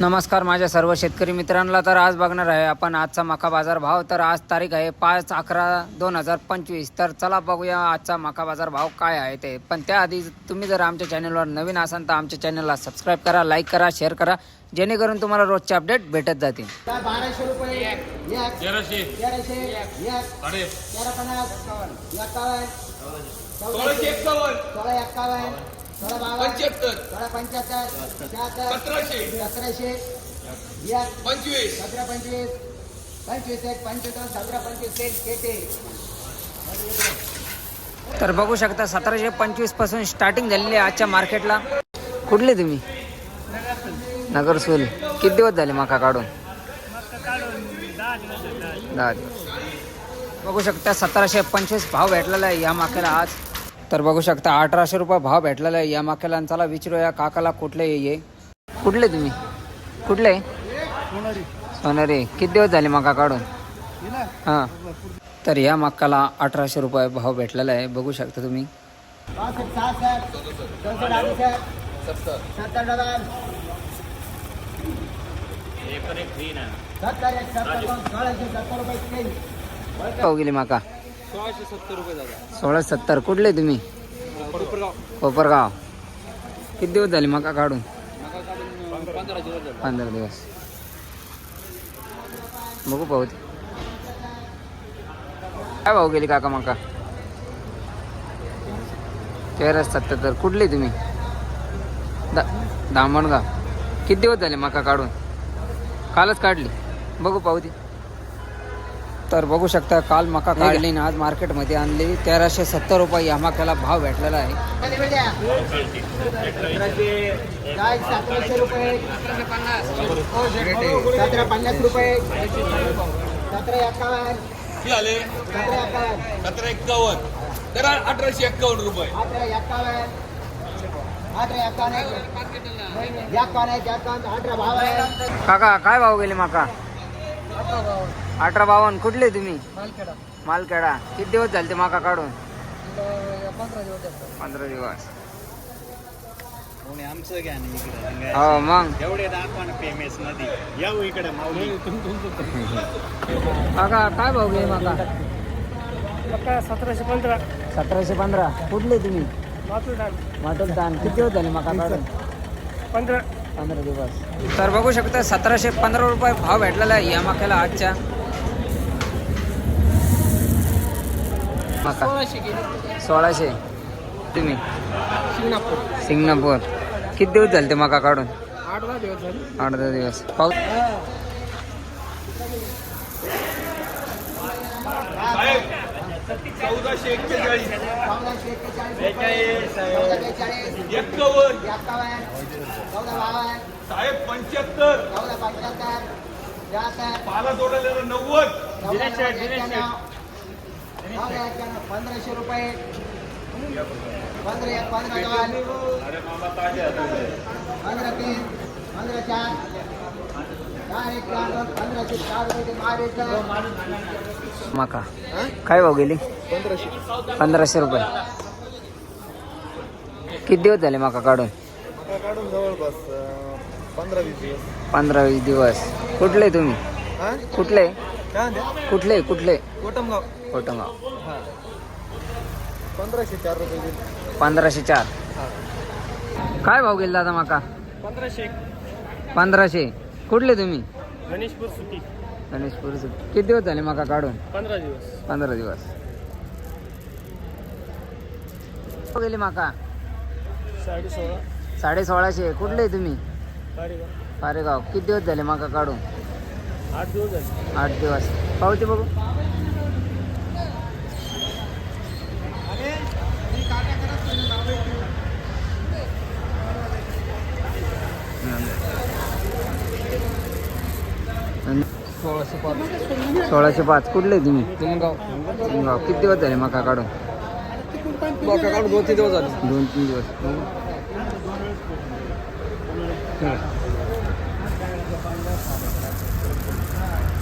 नमस्कार माझ्या सर्व शेतकरी मित्रांना तर आज बघणार आहे आपण आजचा मका बाजार भाव. तर आज तारीख आहे पाच अकरा दोन हजार पंचवीस. तर चला बघूया आजचा मका बाजार भाव काय आहे ते. पण त्याआधी तुम्ही जर आमच्या चॅनलवर नवीन असाल तर आमच्या चॅनलला सबस्क्राईब करा लाईक करा शेअर करा जेणेकरून तुम्हाला रोजचे अपडेट भेटत जातील. बाराशे रुपये एक तेराशे. तेराशे सोळा बावन्न पंच्याहत्तर. सोळा पंच्याहत्तर शहात्तर सतराशे. सतराशे एक पंचवीस. सतरा पंचवीस पंचवीस एक पंचवीस सतरा पंचवीस एक तेहतीस तर बघू शकता सतराशे पंचवीसपासून स्टार्टिंग झालेली आहे आजच्या मार्केटला कुठले तुम्ही? नगरसूल किती दिवस झाले मका काढून? दहा दिवस. बघू शकता सतराशे पंचवीस भाव भेटलेला आहे या माक्याला आज. तर बघू शकता अठराशे रुपये भाव भेटलेला आहे. या माक्याला आणि चला विचारूया काकाला कुठले ये कुठले तुम्ही? कुठले? सोनारी. किती दिवस झाले मका काढून? हां. तर या मक्काला अठराशे रुपये भाव भेटलेला आहे. बघू शकता तुम्ही. गेली माका. सोळाशे सत्तर रुपये दादा. सोळा सत्तर. कुठले तुम्ही? कोपरगाव. कोपरगाव. किती दिवस झाले मका काढून? नका काढून पंधरा दिवस झाले. पंधरा दिवस. बघू पाहू ते. काय भाऊ गेली काका मका? तेरा सत्याहत्तर कुठले तुम्ही? दा दामणगाव. किती दिवस झाले मका काढून? कालच काढली. बघू पाहू ती. तर बघू शकता काल मका काढली ना आज मार्केटमध्ये आणली. तेराशे सत्तर रुपये या मक्याला भाव भेटलेला आहे. रुपये सतरा रुपये एक्कावन्न तर अठराशे एक्कावन्न रुपये एकावन्न. बावन्न काका काय भाव गेले माका? अठरा बावन्न कुठले तुम्ही? मालखेडा. किती दिवस झाले ते माका काढून? पंधरा दिवस आमचं घ्या ना इकडे. हो मग. एवढे दाखवा फेमस येऊ इकडे माऊली. काका काय भाव गेले माका? सतराशे पंधरा. सतराशे पंधरा. कुठले तुम्ही? मटन ताण किती दिवस झाले माका काढून? पंधरा. पंधरा दिवस. तर बघू शकता सतराशे पंधरा रुपये भाव भेटलेला आहे या मक्याला आजच्या. मका सोळाशे तुम्ही? शिंगणापूर सिंगणापूर किती दिवस झाले ते मका काढून? आठ दहा दिवस झाले. आठ दहा दिवस. पाऊस चौदाशे एक्केचाळीस. साहेब पंच्याहत्तर. पाला जोडलेलं नव्वद. पंधराशे रुपये. पंधरा पंधरा दोन. पंधरा तीन पंधरा चार. चार एक चार दोन पंधराशे चार रुपये ते मारायचं मका. काय भाव गेली? पंधराशे. रुपये. किती दिवस झाले मका काढून? काढून जवळपास पंधरा वीस दिवस. पंधरा वीस दिवस. कुठले तुम्ही? हा? कुठले? काय म्हणते? कुठले कुठले? कोटमगाव. कोटंगाव हा. पंधराशे चार रुपये दिले. पंधराशे चार. काय भाव गेला दादा माका? पंधराशे पंधराशे. कुठले तुम्ही? गणेशपूर सुट्टी. गणेशपूर किती दिवस झाले माका काढून? पंधरा दिवस. पंधरा दिवस. भाव गेली माका? साडे सोळा साडे सोळाशे कुठले तुम्ही? साडेगाव पारेगाव. किती दिवस झाले माका काढून? आठ दिवस आठ दिवस. पावती बघू. सोळाशे पाच. सोळाशे पाच. कुठले तुम्ही? गाव किती दिवस झाले मका काढून? काढून दोन तीन दिवस झाले. दोन तीन दिवस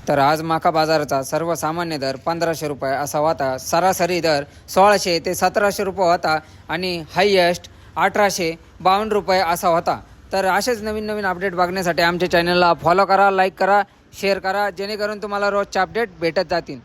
तर आज माका बाजाराचा सर्वसामान्य दर पंधराशे रुपये असा होता सरासरी दर सोळाशे ते सतराशे रुपये होता आणि हायएस्ट अठराशे बावन्न रुपये असा होता. तर असेच नवीन नवीन अपडेट बघण्यासाठी आमच्या चॅनलला फॉलो करा लाईक करा शेअर करा जेणेकरून तुम्हाला रोजचे अपडेट भेटत जातील.